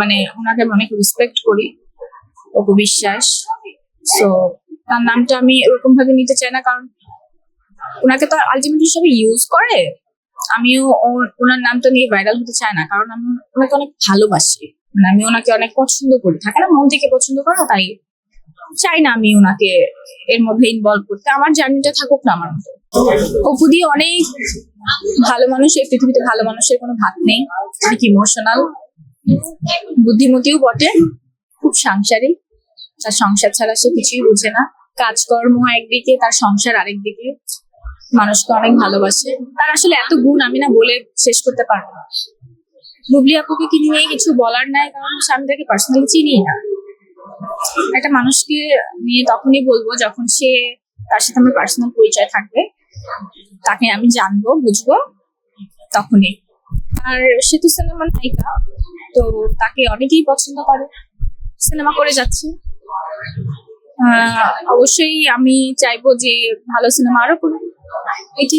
মানে ওনাকে আমি অনেক রেসপেক্ট করি অপু বিশ্বাস সো তার নামটা আমি এরকম ভাবে নিতে চাই না, কারণ ওনাকে তো আলটিমেটলি সবাই ইউজ করে। আমিও ওনার নামটা নিয়ে ভাইরাল হতে চাই না, কারণ আমি ওনাকে অনেক ভালোবাসি। মানে আমি ওনাকে অনেক পছন্দ করি। থাকে না, মন থেকে পছন্দ করো, তাই চাই না আমি ওনাকে এর মধ্যে ইনভলভ করতে। আমার জার্নিটা থাকুক না আমার মতো। অপু দিয়ে অনেক ভালো মানুষ, এই পৃথিবীতে ভালো মানুষের কোনো ভাত নেই। অনেক ইমোশনাল বুদ্ধিমতীও বটে, খুব সাংসারিক। তার সংসার ছাড়া সে কিছুই বুঝে না। কাজকর্ম একদিকে তার সংসার আরেকদিকে মানুষকে অনেক ভালোবাসে। তার আসলে এত গুণ আমি না বলে শেষ করতে পারব না। বুবলি আপুকে কি নিয়ে কিছু বলার নাই? কারণ আমি তাকে পার্সোনালি চিনি না। একটা মানুষকে নিয়ে তখনই বলব, যখন সে তার সাথে আমার পার্সোনাল পরিচয় থাকবে, তাকে আমি জানব, বুঝব, তখনই। আর সেতু সিনেমার নায়িকা তো তাকে অনেকেই পছন্দ করে। সিনেমা করে যাচ্ছে। অবশ্যই আমি চাইব যে ভালো সিনেমা আরও করুন এটি